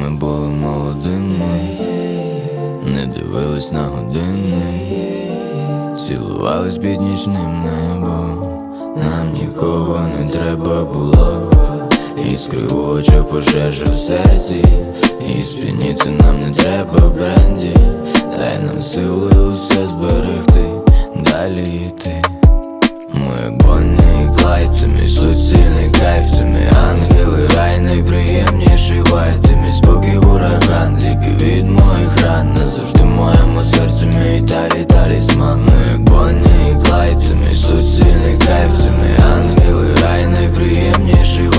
ми були молодими, не дивились на години, цілувались під нічним небом, нам нікого не треба було, і скривучу пожежу в серці, і сп'ініти нам не треба бренді, дай нам силу.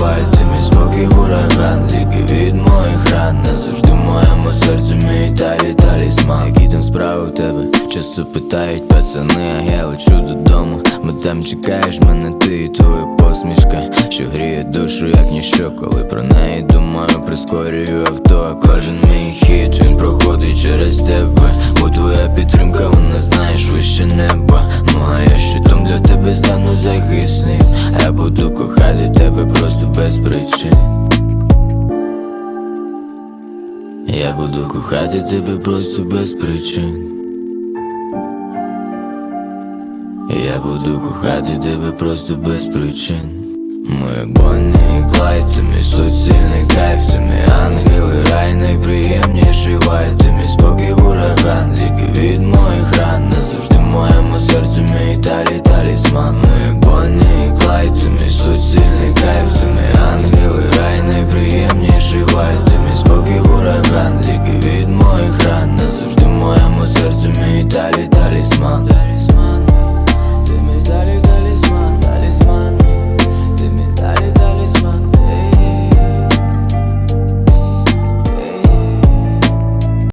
Ти мій спокій ураган, ліки від моїх ран, назавжди в моєму серці мій талі талісман Які там справи в тебе? Часто питають пацани, а я лечу додому. Бо там чекаєш мене ти і твоя посмішка Що гріє душу, як ніщо, коли про неї думаю, прискорюю авто А кожен мій хід, він проходить через тебе. Бо твоя підтримка, вона знаєш вище неба. Ну просто без причин. Я буду кохати тебе просто без причин. Я буду кохати тебе просто без причин. Ми як Бонні і Клайд, це мій суцільний resmen